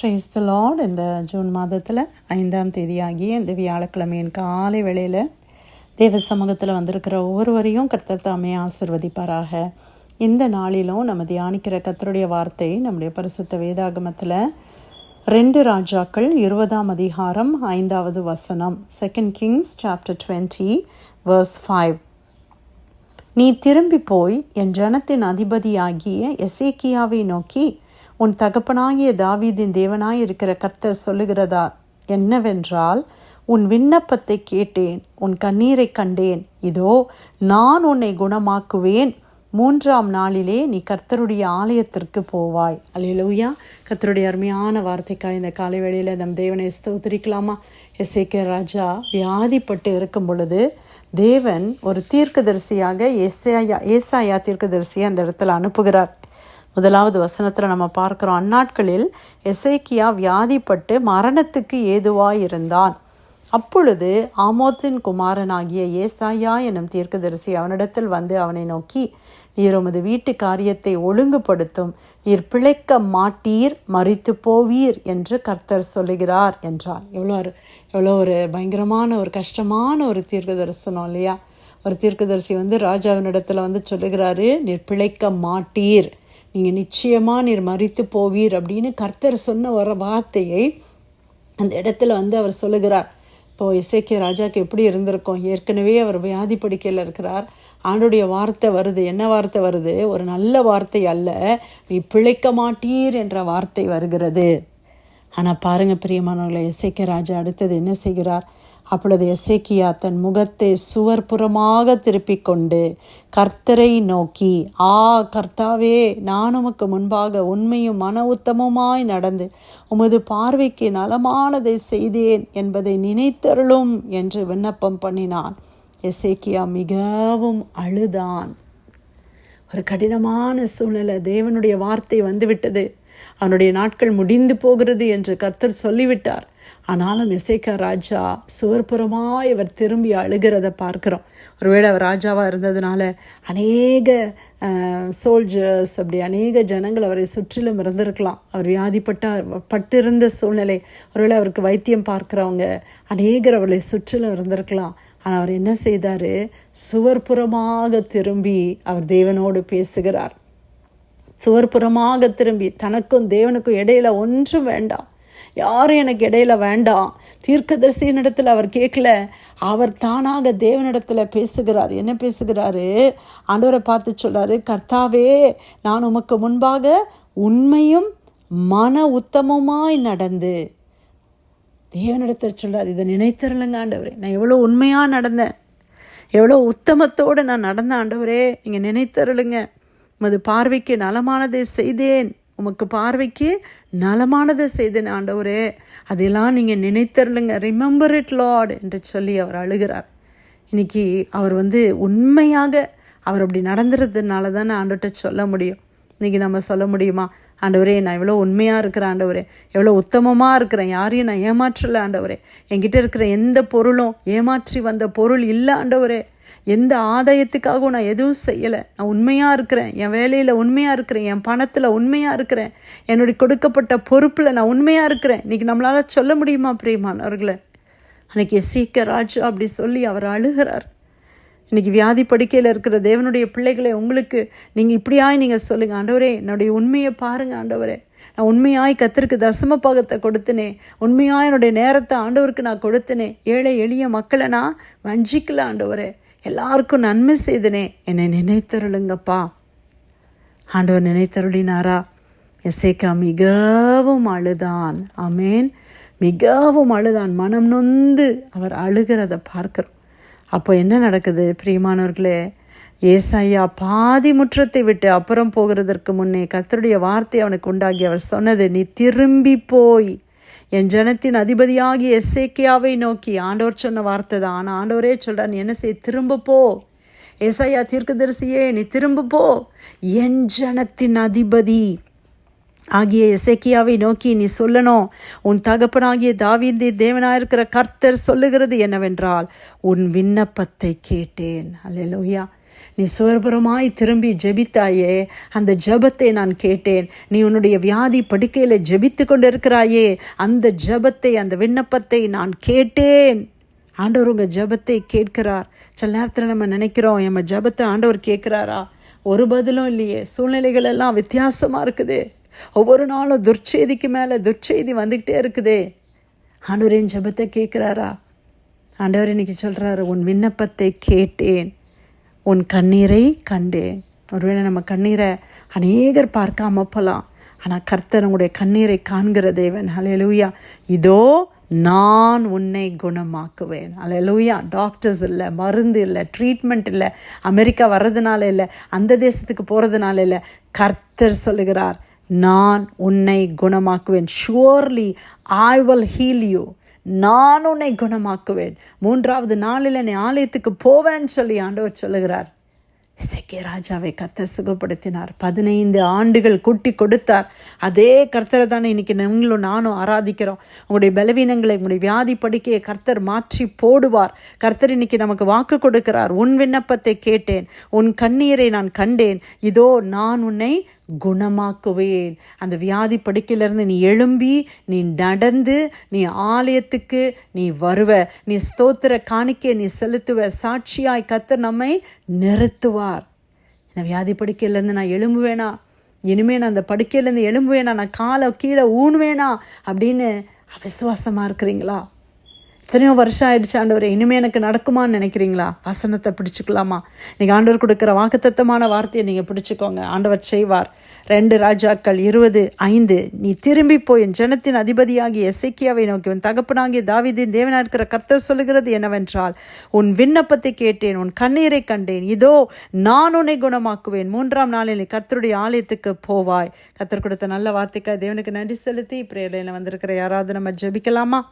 Price the lord இந்த June மாதத்தில் ஐந்தாம் தேதியாகிய இந்த வியாழக்கிழமையின் காலை வேளையில் தேவ சமூகத்தில் வந்திருக்கிற ஒவ்வொருவரையும் கர்த்தர் தாமே ஆசிர்வதிப்பாராக. இந்த நாளிலும் நம்ம தியானிக்கிற கத்தருடைய வார்த்தை நம்முடைய பரிசுத்த வேதாகமத்தில் ரெண்டு ராஜாக்கள் இருபதாம் அதிகாரம் ஐந்தாவது வசனம். Second kings chapter twenty verse five நீ திரும்பி போய் என் ஜனத்தின் அதிபதியாகிய எசேக்கியாவை நோக்கி உன் தகப்பனாகிய தாவீதின் தேவனாய் இருக்கிற கர்த்தர் சொல்லுகிறதா என்னவென்றால் உன் விண்ணப்பத்தை கேட்டேன் உன் கண்ணீரை கண்டேன். இதோ நான் உன்னை குணமாக்குவேன். மூன்றாம் நாளிலே நீ கர்த்தருடைய ஆலயத்திற்கு போவாய். அல்லேலூயா. கர்த்தருடைய அருமையான வார்த்தைக்காய் இந்த காலை வேளையில் நம் தேவனை ஸ்தோத்திரிக்கலாமா? எஸ்ஏகே ராஜா வியாதிப்பட்டு இருக்கும் பொழுது தேவன் ஒரு தீர்க்கதரிசியாக ஏசாயா ஏசாயா தீர்க்கதரிசியை அந்த இடத்துல அனுப்புகிறார். முதலாவது வசனத்தில் நம்ம பார்க்குறோம். அந்நாட்களில் எசைக்கியா வியாதிப்பட்டு மரணத்துக்கு ஏதுவாயிருந்தான். அப்பொழுது ஆமோத்தின் குமாரனாகிய ஏசாயா எனும் தீர்க்கதரிசி அவனிடத்தில் வந்து அவனை நோக்கி நீர் உமது வீட்டு காரியத்தை ஒழுங்குபடுத்தும். நீர் பிழைக்க மாட்டீர் மறித்து போவீர் என்று கர்த்தர் சொல்லுகிறார் என்றார். எவ்வளோ எவ்வளோ ஒரு பயங்கரமான ஒரு கஷ்டமான ஒரு தீர்க்க தரிசனம் இல்லையா? ஒரு தீர்க்கதரிசி வந்து ராஜாவினிடத்தில் வந்து சொல்லுகிறாரு நீர் பிழைக்க மாட்டீர். நீங்கள் நிச்சயமாக நீர் மறித்து போவீர் அப்படின்னு கர்த்தர் சொன்ன ஒரு வார்த்தையை அந்த இடத்துல வந்து அவர் சொல்லுகிறார். இப்போது இசைக்கிய ராஜாவுக்கு எப்படி இருந்திருக்கும்? ஏற்கனவே அவர் வியாதி படிக்கையில் இருக்கிறார். ஆண்டுடைய வார்த்தை வருது. என்ன வார்த்தை வருது? ஒரு நல்ல வார்த்தை அல்ல. நீ பிழைக்க மாட்டீர் என்ற வார்த்தை வருகிறது. ஆனால் பாருங்க பிரியமானவர்களை இசைக்கிய ராஜா அடுத்தது என்ன செய்கிறார்? அப்பொழுது எசேக்கியா தன் முகத்தை சுவர்புறமாக திருப்பிக் கொண்டு கர்த்தரை நோக்கி ஆ கர்த்தாவே நான் உமக்கு முன்பாக உண்மையும் மன உத்தமமாய் நடந்து உமது பார்வைக்கு நலமானதை செய்தேன் என்பதை நினைத்தருளும் என்று விண்ணப்பம் பண்ணினான். எசேக்கியா மிகவும் அழுதான். ஒரு கடினமான சூழ்நிலை. தேவனுடைய வார்த்தை வந்துவிட்டது. அவனுடைய நாட்கள் முடிந்து போகிறது என்று கர்த்தர் சொல்லிவிட்டார். ஆனாலும் இசைக்கா ராஜா சுவர்புறமாய் அவர் திரும்பி அழுகிறத பார்க்குறோம். ஒருவேளை அவர் ராஜாவாக இருந்ததுனால அநேக சோல்ஜர்ஸ் அப்படி அநேக ஜனங்கள் அவரை சுற்றிலும் இருந்திருக்கலாம். அவர் வியாதிப்பட்ட பட்டிருந்த சூழ்நிலை. ஒருவேளை அவருக்கு வைத்தியம் பார்க்குறவங்க அநேகர் அவர்களை சுற்றிலும் இருந்திருக்கலாம். ஆனால் அவர் என்ன செய்தார்? சுவர்புறமாக திரும்பி அவர் தேவனோடு பேசுகிறார். சுவர்புறமாக திரும்பி தனக்கும் தேவனுக்கும் இடையில ஒன்றும் வேண்டாம். யாரும் எனக்கு இடையில வேண்டாம். தீர்க்கதரிசியினிடத்தில் அவர் கேட்கல. அவர் தானாக தேவனிடத்தில் பேசுகிறார். என்ன பேசுகிறாரு? ஆண்டவரை பார்த்து சொல்கிறாரு கர்த்தாவே நான் உமக்கு முன்பாக உண்மையும் மன உத்தமமாய் நடந்து. தேவனிடத்தில் சொல்கிறார் இதை நினைத்தருளுங்க ஆண்டவரே. நான் எவ்வளோ உண்மையாக நடந்தேன். எவ்வளோ உத்தமத்தோடு நான் நடந்த ஆண்டவரே. நீங்கள் நினைத்தருளுங்க. உமது பார்வைக்கு நலமானதை செய்தேன். உமக்கு பார்வைக்கு நலமானதை செய்தேன் ஆண்டவரே. அதெல்லாம் நீங்கள் நினைத்தருளுங்க. ரிமெம்பர் இட் லார்ட் என்று சொல்லி அவர் அழுகிறார். இன்றைக்கி அவர் வந்து உண்மையாக அவர் அப்படி நடந்துறதுனால தான் ஆண்டுகிட்ட சொல்ல முடியும். இன்றைக்கி நம்ம சொல்ல முடியுமா? ஆண்டவரே நான் எவ்வளோ உண்மையாக இருக்கிறேன் ஆண்டவரே. எவ்வளோ உத்தமமாக இருக்கிறேன். யாரையும் நான் ஏமாற்றலை ஆண்டவரே. என்கிட்ட இருக்கிற எந்த பொருளும் ஏமாற்றி வந்த பொருள் இல்லை ஆண்டவரே. எந்த ஆதாயத்துக்காகவும் நான் எதுவும் செய்யலை. நான் உண்மையாக இருக்கிறேன். என் வேலையில் உண்மையாக இருக்கிறேன். என் பணத்தில் உண்மையாக இருக்கிறேன். என்னுடைய கொடுக்கப்பட்ட பொறுப்பில் நான் உண்மையாக இருக்கிறேன். இன்றைக்கி நம்மளால் சொல்ல முடியுமா பிரியமானவர்களை அன்றைக்கி சீக்க அப்படி சொல்லி அவர் அழுகிறார். இன்றைக்கி வியாதி படுக்கையில் இருக்கிற தேவனுடைய பிள்ளைகளை உங்களுக்கு நீங்கள் இப்படியாய் நீங்கள் சொல்லுங்கள் ஆண்டவரே என்னுடைய உண்மையை பாருங்கள் ஆண்டவரே. நான் உண்மையாய் கத்திற்கு தசம பாகத்தை கொடுத்தனே. உண்மையாக என்னுடைய நேரத்தை ஆண்டவருக்கு நான் கொடுத்தனே. ஏழை எளிய மக்களை நான் வஞ்சிக்கல ஆண்டவரே. எல்லாருக்கும் நன்மை செய்தனே. என்னை நினைத்தருளுங்கப்பா. ஆண்டவர் நினைத்தருளினாரா? எசேக்கா மிகவும் அழுதான். அமேன் மிகவும் அழுதான். மனம் நொந்து அவர் அழுகிறத பார்க்கிறோம். அப்போ என்ன நடக்குது? பிரியமானவர்களே ஏசாயா பாதி முற்றத்தை விட்டு அப்புறம் போகிறதற்கு முன்னே கத்தருடைய வார்த்தை அவனுக்கு உண்டாகி அவர் சொன்னது நீ திரும்பி போய் என் ஜனத்தின் அதிபதியாகி எஸ்ஏக்கியாவை நோக்கி ஆண்டவர் சொன்ன வார்த்தை தான் ஆனால் ஆண்டவரே சொல்கிறார் நீ என்ன செய் திரும்ப போ. ஏசாயா தீர்க்கதரிசியே நீ திரும்ப போ. என் ஜனத்தின் அதிபதி ஆகிய இசைக்கியாவை நோக்கி நீ சொல்லணும். உன் தகப்பனாகிய தாவீந்தீர் தேவனாயிருக்கிற கர்த்தர் சொல்லுகிறது என்னவென்றால் உன் விண்ணப்பத்தை கேட்டேன். அல்ல லோய்யா நீ சுவர்புறமாய் திரும்பி ஜெபித்தாயே அந்த ஜெபத்தை நான் கேட்டேன். நீ உன்னுடைய வியாதி படுக்கையில் ஜெபித்து கொண்டு இருக்கிறாயே அந்த ஜெபத்தை அந்த விண்ணப்பத்தை நான் கேட்டேன். ஆண்டவர் உங்கள் ஜெபத்தை கேட்கிறார். சில நேரத்தில் நம்ம நினைக்கிறோம் நம்ம ஜெபத்தை ஆண்டவர் கேட்குறாரா? ஒரு பதிலும் இல்லையே. சூழ்நிலைகள் எல்லாம் வித்தியாசமாக இருக்குது. ஒவ்வொரு நாளும் துர்ச்செய்திக்கு மேலே துர்ச்செய்தி வந்துக்கிட்டே இருக்குதே. என் ஜெபத்தை கேட்குறாரா? ஆண்டவர் இன்னைக்கு சொல்கிறாரு உன் விண்ணப்பத்தை கேட்டேன். உன் கண்ணீரை கண்டேன். ஒருவேளை நம்ம கண்ணீரை அநேகர் பார்க்காம போகலாம் ஆனால் கர்த்தர் உங்களுடைய கண்ணீரை காண்கிற தேவன். அலையலூயா இதோ நான் உன்னை குணமாக்குவேன். அலையலூயா டாக்டர்ஸ் இல்லை மருந்து இல்லை ட்ரீட்மெண்ட் இல்லை அமெரிக்கா வர்றதுனால இல்லை அந்த தேசத்துக்கு போகிறதுனால இல்லை கர்த்தர் சொல்லுகிறார் நான் உன்னை குணமாக்குவேன். Surely I will heal you நான் உன்னை குணமாக்குவேன். மூன்றாவது நாளில் நீ ஆலயத்துக்கு போவேன்னு சொல்லி ஆண்டவர் சொல்லுகிறார். இசைக்கே ராஜாவை கர்த்தர் சுகப்படுத்தினார். பதினைந்து ஆண்டுகள் கூட்டி கொடுத்தார். அதே கர்த்தரை தானே இன்னைக்கு நீங்களும் நானும் ஆராதிக்கிறோம். உங்களுடைய பலவீனங்களை உங்களுடைய வியாதி படுக்கையை கர்த்தர் மாற்றி போடுவார். கர்த்தர் இன்னைக்கு நமக்கு வாக்கு கொடுக்கிறார். உன் விண்ணப்பத்தை கேட்டேன். உன் கண்ணீரை நான் கண்டேன். இதோ நான் உன்னை குணமாக்குவேன். அந்த வியாதி படுக்கையிலேருந்து நீ எழும்பி நீ நடந்து நீ ஆலயத்துக்கு நீ வருவ. நீ ஸ்தோத்திர காணிக்க நீ செலுத்துவ. சாட்சியாய் கத்து நம்மை நிறுத்துவார். இந்த வியாதி படுக்கையிலேருந்து நான் எழும்புவேனா? இனிமேல் நான் அந்த படுக்கையிலேருந்து எழும்புவேனா? நான் காலை கீழே ஊணுவேனா? அப்படின்னு அவிசுவாசமாக இருக்கிறீங்களா? எத்தனையோ வருஷம் ஆயிடுச்சு ஆண்டவர். இனிமேல் எனக்கு நடக்குமான்னு நினைக்கிறீங்களா? வசனத்தை பிடிச்சிக்கலாமா? நீங்கள் ஆண்டவர் கொடுக்குற வாக்குத்தத்தமான வார்த்தையை நீங்கள் பிடிச்சிக்கோங்க. ஆண்டவர் செய்வார். ரெண்டு ராஜாக்கள் இருபது ஐந்து. நீ திரும்பி போய் என் ஜனத்தின் அதிபதியாகிய எசைக்கியாவை நோக்கி உன் தகப்பனாகிய தாவிதின் தேவனாக இருக்கிற கர்த்தர் சொல்லுகிறது என்னவென்றால் உன் விண்ணப்பத்தை கேட்டேன் உன் கண்ணீரை கண்டேன். இதோ நான் உன்னை குணமாக்குவேன். மூன்றாம் நாளில் நீ கர்த்தருடைய ஆலயத்துக்கு போவாய். கர்த்தர் கொடுத்த நல்ல வார்த்தைக்காக தேவனுக்கு நன்றி செலுத்தி பிரேரில் வந்திருக்கிற யாராவது நம்ம ஜெபிக்கலாமா?